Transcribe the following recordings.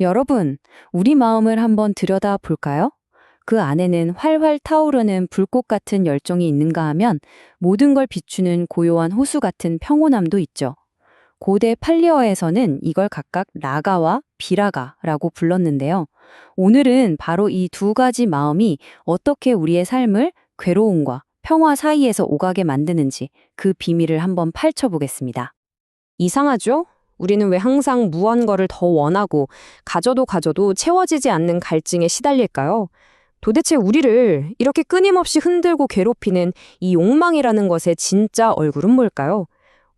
여러분, 우리 마음을 한번 들여다 볼까요? 그 안에는 활활 타오르는 불꽃 같은 열정이 있는가 하면 모든 걸 비추는 고요한 호수 같은 평온함도 있죠. 고대 팔리어에서는 이걸 각각 라가와 비라가라고 불렀는데요. 오늘은 바로 이 두 가지 마음이 어떻게 우리의 삶을 괴로움과 평화 사이에서 오가게 만드는지 그 비밀을 한번 파헤쳐 보겠습니다. 이상하죠? 우리는 왜 항상 무언가를 더 원하고 가져도 가져도 채워지지 않는 갈증에 시달릴까요? 도대체 우리를 이렇게 끊임없이 흔들고 괴롭히는 이 욕망이라는 것의 진짜 얼굴은 뭘까요?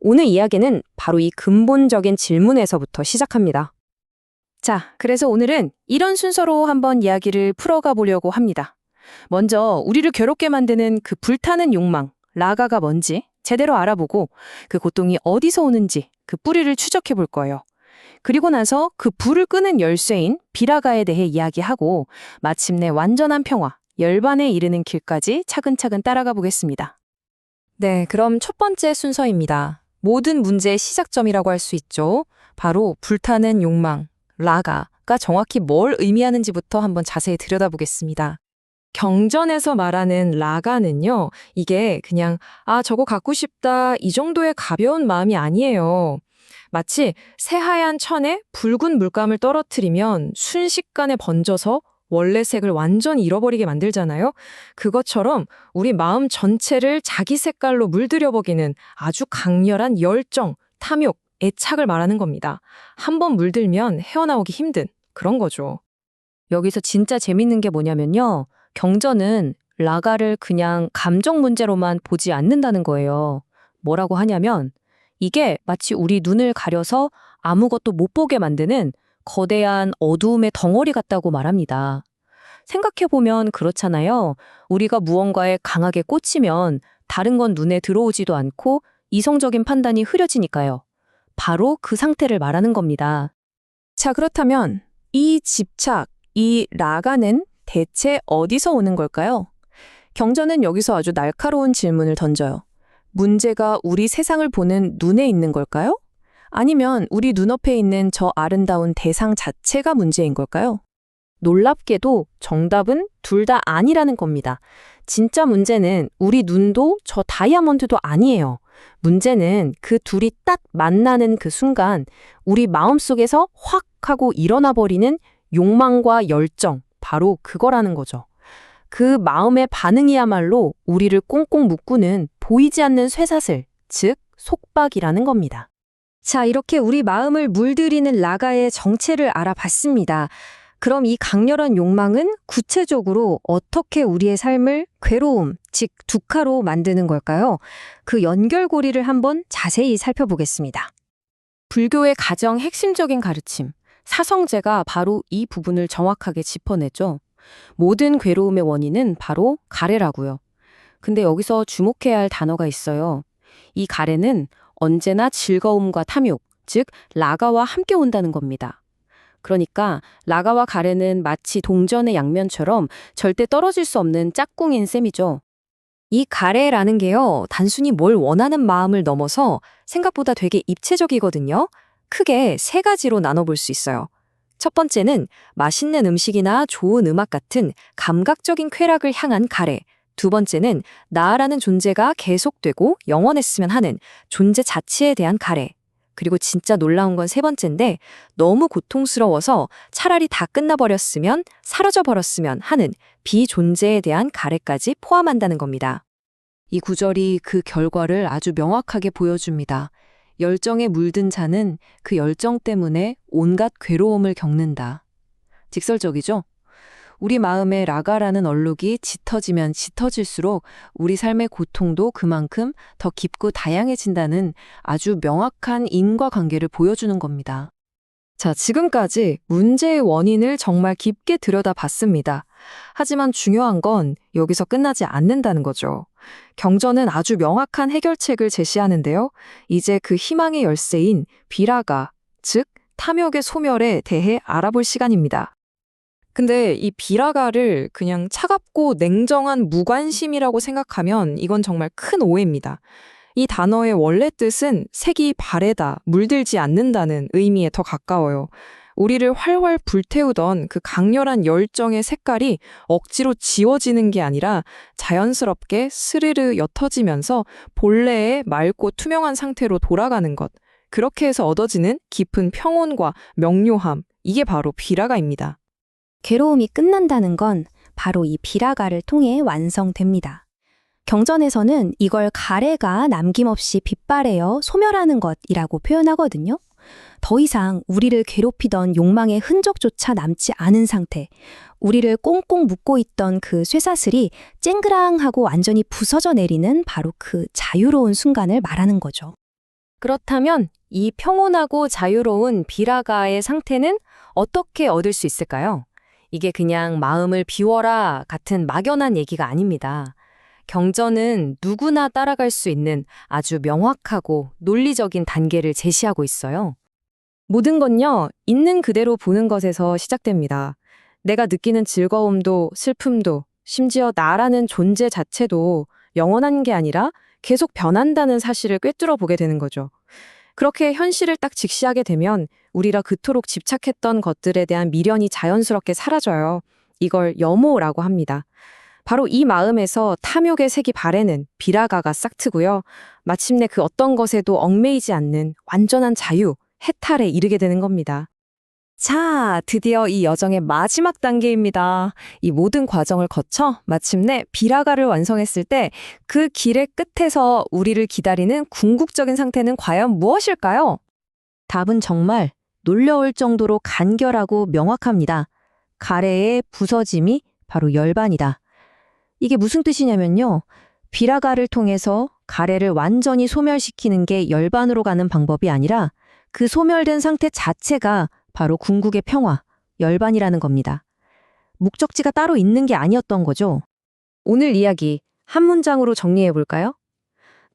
오늘 이야기는 바로 이 근본적인 질문에서부터 시작합니다. 자, 그래서 오늘은 이런 순서로 한번 이야기를 풀어가 보려고 합니다. 먼저 우리를 괴롭게 만드는 그 불타는 욕망, 라가가 뭔지 제대로 알아보고 그 고통이 어디서 오는지 그 뿌리를 추적해 볼 거예요. 그리고 나서 그 불을 끄는 열쇠인 비라가에 대해 이야기하고 마침내 완전한 평화, 열반에 이르는 길까지 차근차근 따라가 보겠습니다. 네, 그럼 첫 번째 순서입니다. 모든 문제의 시작점이라고 할 수 있죠. 바로 불타는 욕망, 라가가 정확히 뭘 의미하는지부터 한번 자세히 들여다보겠습니다. 경전에서 말하는 라가는요, 이게 그냥, 아, 저거 갖고 싶다, 이 정도의 가벼운 마음이 아니에요. 마치 새하얀 천에 붉은 물감을 떨어뜨리면 순식간에 번져서 원래 색을 완전히 잃어버리게 만들잖아요. 그것처럼 우리 마음 전체를 자기 색깔로 물들여버리는 아주 강렬한 열정, 탐욕, 애착을 말하는 겁니다. 한번 물들면 헤어나오기 힘든 그런 거죠. 여기서 진짜 재밌는 게 뭐냐면요. 경전은 라가를 그냥 감정 문제로만 보지 않는다는 거예요. 뭐라고 하냐면 이게 마치 우리 눈을 가려서 아무것도 못 보게 만드는 거대한 어두움의 덩어리 같다고 말합니다. 생각해보면 그렇잖아요. 우리가 무언가에 강하게 꽂히면 다른 건 눈에 들어오지도 않고 이성적인 판단이 흐려지니까요. 바로 그 상태를 말하는 겁니다. 자, 그렇다면 이 집착, 이 라가는 대체 어디서 오는 걸까요? 경전은 여기서 아주 날카로운 질문을 던져요. 문제가 우리 세상을 보는 눈에 있는 걸까요? 아니면 우리 눈앞에 있는 저 아름다운 대상 자체가 문제인 걸까요? 놀랍게도 정답은 둘 다 아니라는 겁니다. 진짜 문제는 우리 눈도 저 다이아몬드도 아니에요. 문제는 그 둘이 딱 만나는 그 순간 우리 마음속에서 확 하고 일어나 버리는 욕망과 열정, 바로 그거라는 거죠. 그 마음의 반응이야말로 우리를 꽁꽁 묶고는 보이지 않는 쇠사슬, 즉 속박이라는 겁니다. 자, 이렇게 우리 마음을 물들이는 라가의 정체를 알아봤습니다. 그럼 이 강렬한 욕망은 구체적으로 어떻게 우리의 삶을 괴로움, 즉 두카로 만드는 걸까요? 그 연결고리를 한번 자세히 살펴보겠습니다. 불교의 가장 핵심적인 가르침, 사성제가 바로 이 부분을 정확하게 짚어내죠. 모든 괴로움의 원인은 바로 가래라고요. 근데 여기서 주목해야 할 단어가 있어요. 이 가래는 언제나 즐거움과 탐욕, 즉 라가와 함께 온다는 겁니다. 그러니까 라가와 가래는 마치 동전의 양면처럼 절대 떨어질 수 없는 짝꿍인 셈이죠. 이 가래라는 게요, 단순히 뭘 원하는 마음을 넘어서 생각보다 되게 입체적이거든요. 크게 세 가지로 나눠볼 수 있어요. 첫 번째는 맛있는 음식이나 좋은 음악 같은 감각적인 쾌락을 향한 가래. 두 번째는 나라는 존재가 계속되고 영원했으면 하는 존재 자체에 대한 가래. 그리고 진짜 놀라운 건 세 번째인데 너무 고통스러워서 차라리 다 끝나버렸으면 사라져 버렸으면 하는 비존재에 대한 가래까지 포함한다는 겁니다. 이 구절이 그 결과를 아주 명확하게 보여줍니다. 열정에 물든 자는 그 열정 때문에 온갖 괴로움을 겪는다. 직설적이죠? 우리 마음에 라가라는 얼룩이 짙어지면 짙어질수록 우리 삶의 고통도 그만큼 더 깊고 다양해진다는 아주 명확한 인과관계를 보여주는 겁니다. 자, 지금까지 문제의 원인을 정말 깊게 들여다봤습니다. 하지만 중요한 건 여기서 끝나지 않는다는 거죠. 경전은 아주 명확한 해결책을 제시하는데요. 이제 그 희망의 열쇠인 비라가, 즉 탐욕의 소멸에 대해 알아볼 시간입니다. 근데 이 비라가를 그냥 차갑고 냉정한 무관심이라고 생각하면 이건 정말 큰 오해입니다. 이 단어의 원래 뜻은 색이 바래다, 물들지 않는다는 의미에 더 가까워요. 우리를 활활 불태우던 그 강렬한 열정의 색깔이 억지로 지워지는 게 아니라 자연스럽게 스르르 옅어지면서 본래의 맑고 투명한 상태로 돌아가는 것. 그렇게 해서 얻어지는 깊은 평온과 명료함. 이게 바로 비라가입니다. 괴로움이 끝난다는 건 바로 이 비라가를 통해 완성됩니다. 경전에서는 이걸 가래가 남김없이 빗발하여 소멸하는 것이라고 표현하거든요. 더 이상 우리를 괴롭히던 욕망의 흔적조차 남지 않은 상태, 우리를 꽁꽁 묶고 있던 그 쇠사슬이 쨍그랑하고 완전히 부서져 내리는 바로 그 자유로운 순간을 말하는 거죠. 그렇다면 이 평온하고 자유로운 비라가의 상태는 어떻게 얻을 수 있을까요? 이게 그냥 마음을 비워라 같은 막연한 얘기가 아닙니다. 경전은 누구나 따라갈 수 있는 아주 명확하고 논리적인 단계를 제시하고 있어요. 모든 건요, 있는 그대로 보는 것에서 시작됩니다. 내가 느끼는 즐거움도 슬픔도 심지어 나라는 존재 자체도 영원한 게 아니라 계속 변한다는 사실을 꿰뚫어 보게 되는 거죠. 그렇게 현실을 딱 직시하게 되면 우리가 그토록 집착했던 것들에 대한 미련이 자연스럽게 사라져요. 이걸 여모라고 합니다. 바로 이 마음에서 탐욕의 색이 바래는 비라가가 싹 트고요. 마침내 그 어떤 것에도 얽매이지 않는 완전한 자유, 해탈에 이르게 되는 겁니다. 자, 드디어 이 여정의 마지막 단계입니다. 이 모든 과정을 거쳐 마침내 비라가를 완성했을 때 그 길의 끝에서 우리를 기다리는 궁극적인 상태는 과연 무엇일까요? 답은 정말 놀려올 정도로 간결하고 명확합니다. 가래의 부서짐이 바로 열반이다. 이게 무슨 뜻이냐면요. 비라가를 통해서 가래를 완전히 소멸시키는 게 열반으로 가는 방법이 아니라 그 소멸된 상태 자체가 바로 궁극의 평화, 열반이라는 겁니다. 목적지가 따로 있는 게 아니었던 거죠. 오늘 이야기 한 문장으로 정리해 볼까요?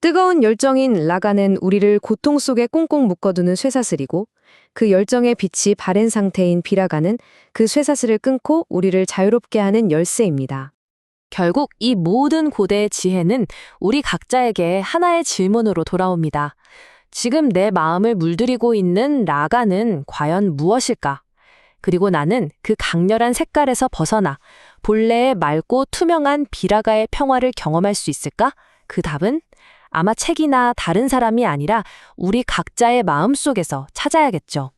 뜨거운 열정인 라가는 우리를 고통 속에 꽁꽁 묶어두는 쇠사슬이고 그 열정의 빛이 바랜 상태인 비라가는 그 쇠사슬을 끊고 우리를 자유롭게 하는 열쇠입니다. 결국 이 모든 고대의 지혜는 우리 각자에게 하나의 질문으로 돌아옵니다. 지금 내 마음을 물들이고 있는 라가는 과연 무엇일까? 그리고 나는 그 강렬한 색깔에서 벗어나 본래의 맑고 투명한 비라가의 평화를 경험할 수 있을까? 그 답은 아마 책이나 다른 사람이 아니라 우리 각자의 마음 속에서 찾아야겠죠.